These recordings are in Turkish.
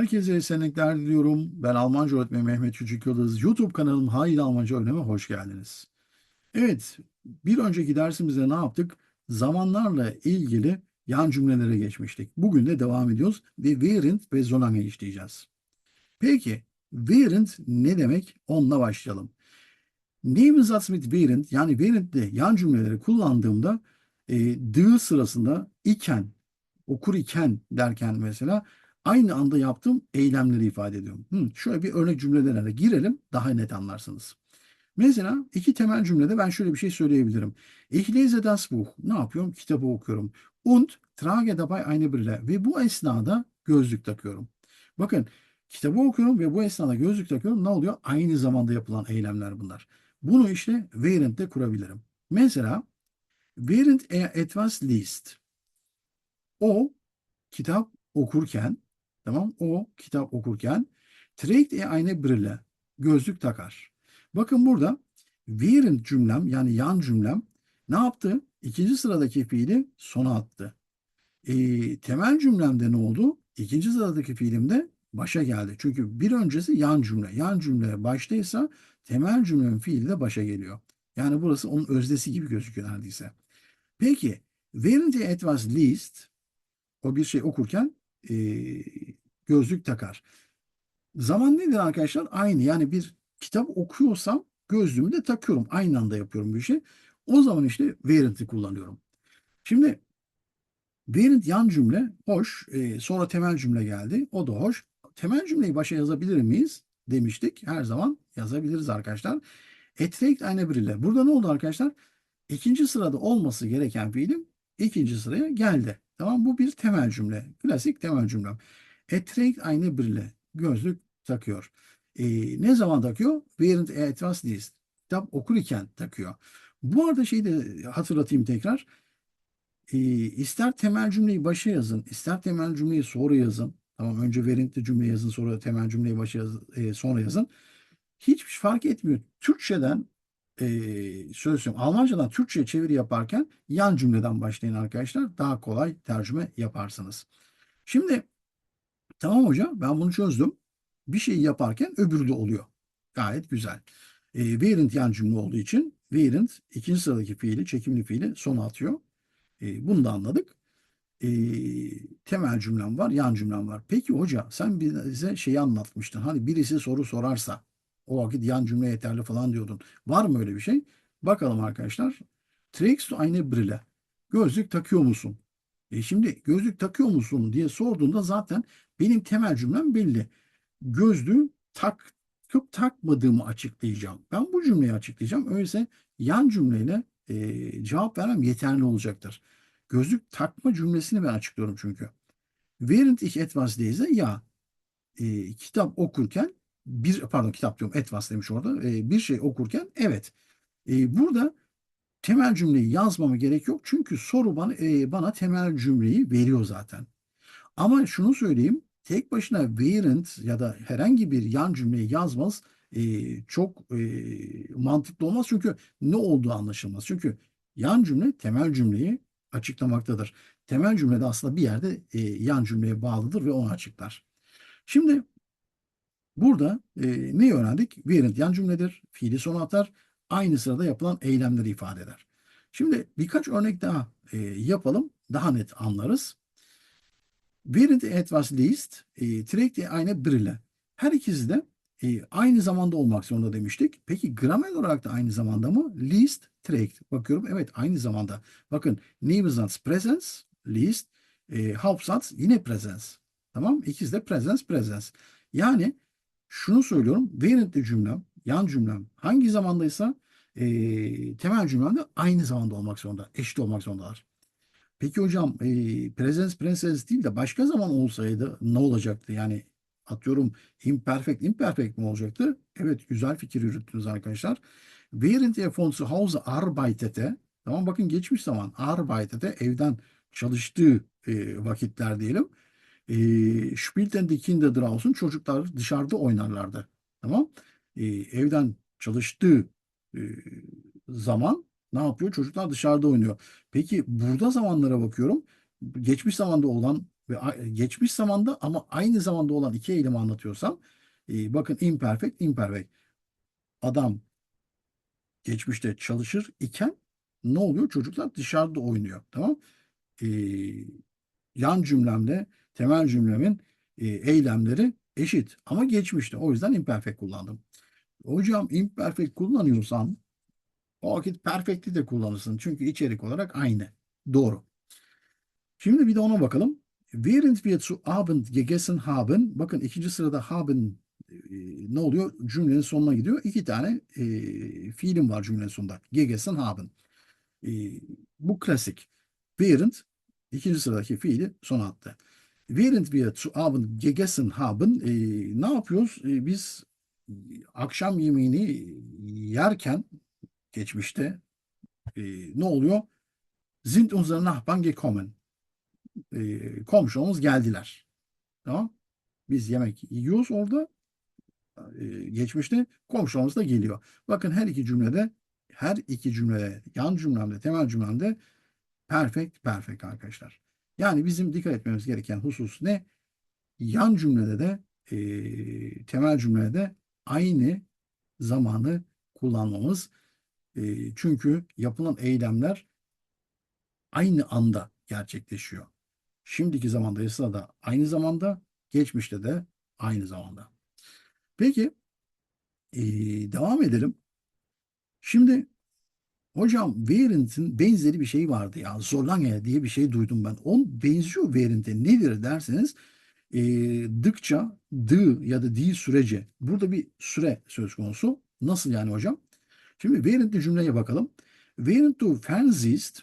Herkese esenlikler diliyorum. Ben Almanca öğretmeni Mehmet Küçük Yıldız. YouTube kanalım Haydi Almanca Öğrenime hoş geldiniz. Evet, bir önceki dersimizde ne yaptık? Zamanlarla ilgili yan cümlelere geçmiştik. Bugün de devam ediyoruz ve während ve solange işleyeceğiz. Peki, während ne demek? Onunla başlayalım. Nebensatz mit während yani während'de yan cümleleri kullandığımda e, dı sırasında iken, okur iken derken mesela aynı anda yaptığım eylemleri ifade ediyorum. Hı, şöyle bir örnek cümlelerine girelim daha net anlarsınız. Mesela iki temel cümlede ben şöyle bir şey söyleyebilirim. Ich lese das Buch. Ne yapıyorum? Kitabı okuyorum. Und trage dabei eine Brille. Ve bu esnada gözlük takıyorum. Bakın kitabı okuyorum ve bu esnada gözlük takıyorum. Ne oluyor? Aynı zamanda yapılan eylemler bunlar. Bunu işte während'de kurabilirim. Mesela während er etwas liest. O kitap okurken tamam o kitap okurken trägt er eine Brille. Gözlük takar. Bakın burada während cümlem yani yan cümlem ne yaptı? İkinci sıradaki fiili sona attı. E, temel cümlemde ne oldu? İkinci sıradaki fiilimde başa geldi. Çünkü bir öncesi yan cümle. Yan cümle baştaysa temel cümlenin fiili de başa geliyor. Yani burası onun özdesi gibi gözüküyor neredeyse. Peki, er etwas liest, o bir şey okurken e, gözlük takar. Zaman nedir arkadaşlar? Aynı. Yani bir kitap okuyorsam gözlüğümü de takıyorum. Aynı anda yapıyorum bir şey. O zaman işte während'i kullanıyorum. Şimdi während yan cümle hoş. E, sonra temel cümle geldi. O da hoş. Temel cümleyi başa yazabilir miyiz? Demiştik. Her zaman yazabiliriz arkadaşlar. Etreikt eine Brille. Burada ne oldu arkadaşlar? İkinci sırada olması gereken fiilim ikinci sıraya geldi. Tamam bu bir temel cümle. Klasik temel cümlem. Etreikt eine Brille. Gözlük takıyor. E, ne zaman takıyor? Während er etwas liest. Kitap okurken takıyor. Bu arada şeyi de hatırlatayım tekrar. E, ister temel cümleyi başa yazın, ister temel cümleyi sonra yazın. Tamam önce während'li cümle yazın, sonra temel cümleyi başa yazın, e, sonra yazın. Hiç fark etmiyor. Türkçeden e, söyleyeyim. Almancadan Türkçe'ye çeviri yaparken yan cümleden başlayın arkadaşlar. Daha kolay tercüme yaparsınız. Şimdi tamam hocam ben bunu çözdüm. Bir şeyi yaparken öbürü de oluyor. Gayet güzel. E, während yan cümle olduğu için während ikinci sıradaki fiili, çekimli fiili sona atıyor. E, bunu da anladık. E, temel cümlem var, yan cümlem var. Peki hoca sen bize şeyi anlatmıştın. Hani birisi soru sorarsa o vakit yan cümle yeterli falan diyordun. Var mı öyle bir şey? Bakalım arkadaşlar. Du eine Brille? Gözlük takıyor musun? E şimdi gözlük takıyor musun diye sorduğunda zaten benim temel cümlem belli. Gözlüğü takıp takmadığımı açıklayacağım. Ben bu cümleyi açıklayacağım. Öyleyse yan cümleyle e, cevap vermem yeterli olacaktır. Gözlük takma cümlesini ben açıklıyorum çünkü. Während ich etwas lese ya e, kitap okurken bir pardon kitap diyorum etwas demiş orada. E, bir şey okurken evet. E, burada temel cümleyi yazmama gerek yok. Çünkü soru bana, e, bana temel cümleyi veriyor zaten. Ama şunu söyleyeyim. Tek başına während ya da herhangi bir yan cümleyi yazmaz e, çok e, mantıklı olmaz. Çünkü ne olduğu anlaşılmaz. Çünkü yan cümle temel cümleyi açıklamaktadır. Temel cümlede aslında bir yerde e, yan cümleye bağlıdır ve onu açıklar. Şimdi Burada e, ne öğrendik? Während yan cümledir, fiili sona atar, aynı sırada yapılan eylemleri ifade eder. Şimdi birkaç örnek daha e, yapalım, daha net anlarız. Während etwas liest, e, trägt er eine Brille. Her ikisi de e, aynı zamanda olmak zorunda demiştik. Peki gramer olarak da aynı zamanda mı? Liest, trägt. Bakıyorum evet aynı zamanda. Bakın Nebensatz presens, liest, e, Hauptsatz yine presens. Tamam İkisi de presens, presens. Yani şunu söylüyorum. Während'li cümlem, yan cümlem hangi zamandaysa e, temel cümlem de aynı zamanda olmak zorunda. Eşit olmak zorundalar. Peki hocam e, presens presens değil de başka zaman olsaydı ne olacaktı? Yani atıyorum imperfect imperfect mi olacaktı? Evet güzel fikir yürüttünüz arkadaşlar. Während er von zu Hause arbeitete tamam bakın geçmiş zaman arbeitete evden çalıştığı e, vakitler diyelim e, spielten die Kinder draußen çocuklar dışarıda oynarlardı. Tamam? E, evden çalıştığı e, zaman ne yapıyor? Çocuklar dışarıda oynuyor. Peki burada zamanlara bakıyorum. Geçmiş zamanda olan ve a- geçmiş zamanda ama aynı zamanda olan iki eylemi anlatıyorsam e, bakın imperfect, imperfect. Adam geçmişte çalışır iken ne oluyor? Çocuklar dışarıda oynuyor. Tamam? E, yan cümlemle temel cümlemin e, eylemleri eşit ama geçmişte. O yüzden imperfect kullandım. Hocam imperfect kullanıyorsan o vakit perfect'i de kullanırsın. Çünkü içerik olarak aynı. Doğru. Şimdi bir de ona bakalım. Während wir zu Abend gegessen haben, bakın ikinci sırada haben e, ne oluyor? Cümlenin sonuna gidiyor. İki tane e, fiilim var cümlenin sonunda. Gegessen haben. E, bu klasik. Während ikinci sıradaki fiili sona attı. Während wir zu Abend gegessen haben, e, ne yapıyoruz? E, biz akşam yemeğini yerken geçmişte e, ne oluyor? Sind unsere Nachbarn gekommen. E, komşumuz geldiler. Tamam. Biz yemek yiyoruz orada. E, geçmişte komşumuz da geliyor. Bakın her iki cümlede her iki cümlede yan cümlemde temel cümlemde perfect perfect arkadaşlar. Yani bizim dikkat etmemiz gereken husus ne? Yan cümlede de e, temel cümlede de aynı zamanı kullanmamız. Çünkü yapılan eylemler aynı anda gerçekleşiyor. Şimdiki zamanda da aynı zamanda, geçmişte de aynı zamanda. Peki devam edelim. Şimdi hocam Während'in benzeri bir şey vardı ya. Solange diye bir şey duydum ben. On benziyor Während'e. Nedir derseniz e, dıkça, dı ya da di sürece. Burada bir süre söz konusu. Nasıl yani hocam? Şimdi Während'li cümleye bakalım. Während du fernsiehst,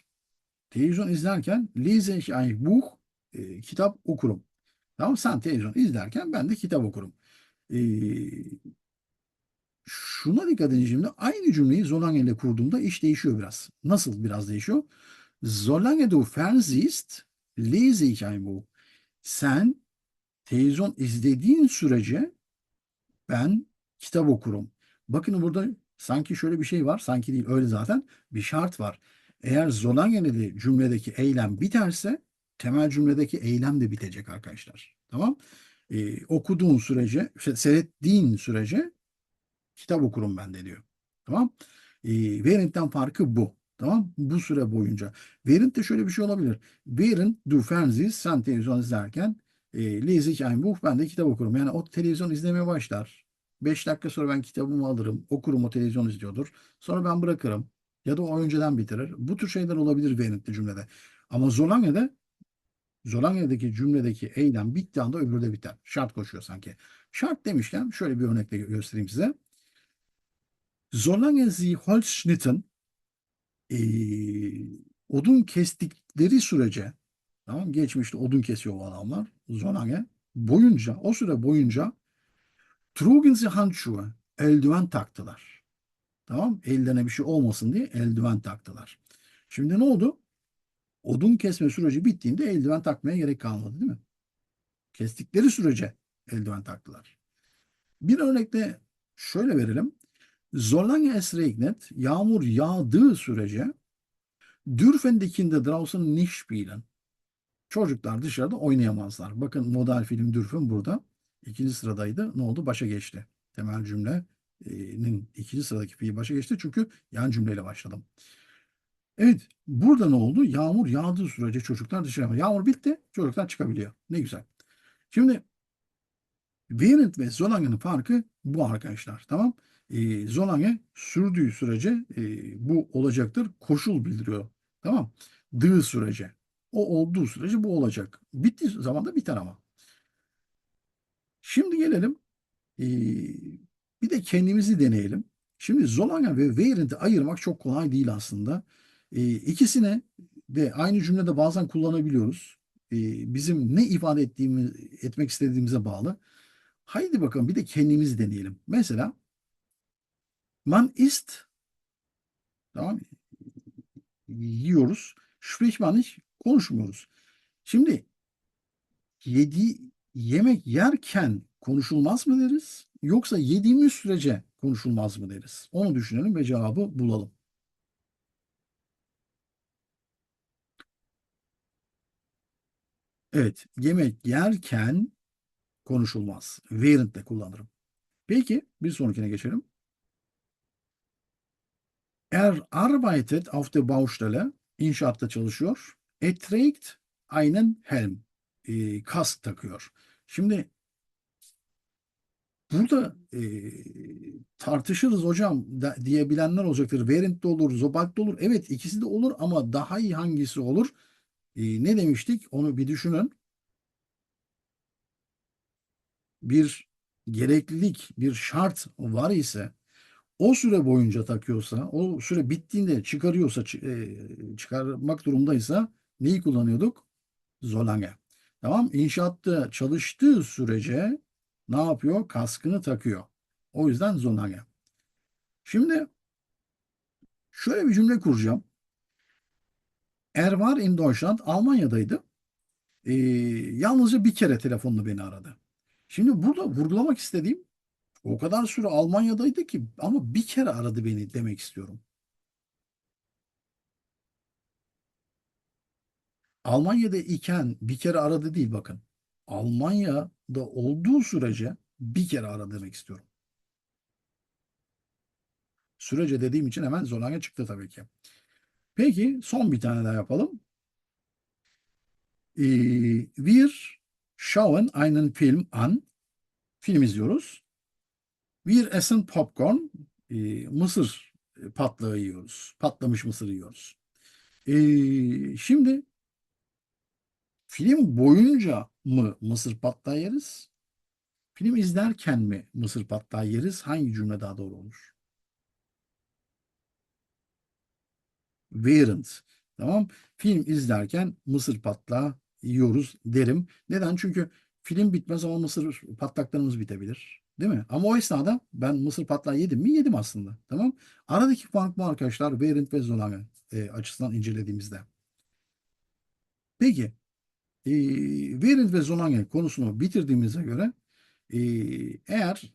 televizyon izlerken lese ich ein Buch, e, kitap okurum. Tamam sen televizyon izlerken ben de kitap okurum. E, şuna dikkat edin şimdi. Aynı cümleyi Zolange ile kurduğumda iş değişiyor biraz. Nasıl biraz değişiyor? Solange du fernsiehst, lese ich ein Buch. Sen televizyon izlediğin sürece ben kitap okurum. Bakın burada sanki şöyle bir şey var. Sanki değil öyle zaten. Bir şart var. Eğer Zolangen'li cümledeki eylem biterse temel cümledeki eylem de bitecek arkadaşlar. Tamam? Ee, okuduğun sürece, seyrettiğin sürece kitap okurum ben de diyor. Tamam? Ee, Während'den farkı bu. Tamam? Bu süre boyunca. Während de şöyle bir şey olabilir. Während du fernsiehst, sen televizyon izlerken e, lese ich ein Buch, ben de kitap okurum. Yani o televizyon izlemeye başlar. 5 dakika sonra ben kitabımı alırım, okurum o televizyon izliyordur. Sonra ben bırakırım. Ya da o önceden bitirir. Bu tür şeyler olabilir Während'li cümlede. Ama Zolange'de Zolange'deki cümledeki eylem bittiği anda öbürü de biter. Şart koşuyor sanki. Şart demişken şöyle bir örnekle göstereyim size. Solange sie Holz schnitten, e, odun kestikleri sürece, tamam geçmişte odun kesiyor o adamlar, Solange, boyunca, o süre boyunca trugen sie Handschuhe, eldiven taktılar. Tamam, ellerine bir şey olmasın diye eldiven taktılar. Şimdi ne oldu? Odun kesme süreci bittiğinde eldiven takmaya gerek kalmadı değil mi? Kestikleri sürece eldiven taktılar. Bir örnekte şöyle verelim. Solange es regnet, yağmur yağdığı sürece dürfen die Kinder draußen nicht. Çocuklar dışarıda oynayamazlar. Bakın model film dürfen burada. İkinci sıradaydı. Ne oldu? Başa geçti. Temel cümlenin ikinci sıradaki fiil başa geçti. Çünkü yan cümleyle başladım. Evet. Burada ne oldu? Yağmur yağdığı sürece çocuklar dışarı. Yağmur bitti. Çocuklar çıkabiliyor. Ne güzel. Şimdi Während ve Solange'nin farkı bu arkadaşlar. Tamam. E, Solange sürdüğü sürece e, bu olacaktır. Koşul bildiriyor. Tamam. Dığı sürece. O olduğu sürece bu olacak. Bittiği zaman da biter ama. Şimdi gelelim. E, bir de kendimizi deneyelim. Şimdi Solange ve Während'i ayırmak çok kolay değil aslında. E, ikisine de aynı cümlede bazen kullanabiliyoruz. E, bizim ne ifade ettiğimiz, etmek istediğimize bağlı. Haydi bakalım bir de kendimizi deneyelim. Mesela man ist tamam yiyoruz. Spricht man nicht konuşmuyoruz. Şimdi yedi yemek yerken konuşulmaz mı deriz? Yoksa yediğimiz sürece konuşulmaz mı deriz? Onu düşünelim ve cevabı bulalım. Evet, yemek yerken konuşulmaz. Während de kullanırım. Peki, bir sonrakine geçelim. Er arbeitet auf der Baustelle. İnşaatta çalışıyor. Er trägt einen Helm. E, kask takıyor. Şimdi burada e, tartışırız hocam da, diyebilenler olacaktır. Während de olur, sobald de olur. Evet ikisi de olur ama daha iyi hangisi olur? E, ne demiştik? Onu bir düşünün. Bir gereklilik, bir şart var ise o süre boyunca takıyorsa, o süre bittiğinde çıkarıyorsa, çı- e, çıkarmak durumdaysa neyi kullanıyorduk? Zolange. Tamam. İnşaatta çalıştığı sürece ne yapıyor? Kaskını takıyor. O yüzden Zolange. Şimdi şöyle bir cümle kuracağım. Er var in Deutschland, Almanya'daydı. Ee, yalnızca bir kere telefonla beni aradı. Şimdi burada vurgulamak istediğim o kadar süre Almanya'daydı ki ama bir kere aradı beni demek istiyorum. Almanya'da iken bir kere aradı değil bakın. Almanya'da olduğu sürece bir kere aradı demek istiyorum. Sürece dediğim için hemen Zolange çıktı tabii ki. Peki son bir tane daha yapalım. Ee, wir schauen einen Film an. Film izliyoruz. Wir essen Popcorn. Ee, mısır patlağı yiyoruz. Patlamış mısır yiyoruz. Ee, şimdi film boyunca mı mısır patlağı yeriz? Film izlerken mi mısır patlağı yeriz? Hangi cümle daha doğru olur? Während. Tamam. Film izlerken mısır patlağı yiyoruz derim. Neden? Çünkü film bitmez ama mısır patlaklarımız bitebilir. Değil mi? Ama o esnada ben mısır patlağı yedim mi? Yedim aslında. Tamam. Aradaki fark bu arkadaşlar. Während ve Zolange e, açısından incelediğimizde. Peki. E, Während ve Zolange konusunu bitirdiğimize göre e, eğer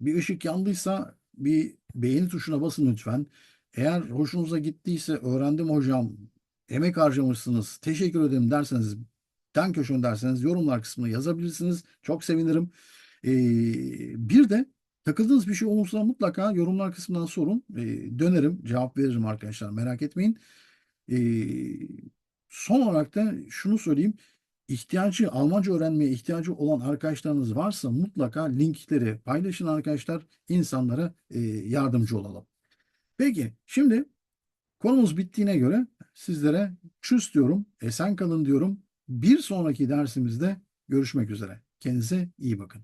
bir ışık yandıysa bir beğeni tuşuna basın lütfen. Eğer hoşunuza gittiyse öğrendim hocam, emek harcamışsınız, teşekkür ederim derseniz, dankeschön derseniz yorumlar kısmına yazabilirsiniz. Çok sevinirim. Ee, bir de takıldığınız bir şey olursa mutlaka yorumlar kısmından sorun. Ee, dönerim, cevap veririm arkadaşlar merak etmeyin. Ee, son olarak da şunu söyleyeyim. İhtiyacı, Almanca öğrenmeye ihtiyacı olan arkadaşlarınız varsa mutlaka linkleri paylaşın arkadaşlar. İnsanlara e, yardımcı olalım. Peki şimdi konumuz bittiğine göre sizlere çüz diyorum, esen kalın diyorum. Bir sonraki dersimizde görüşmek üzere. Kendinize iyi bakın.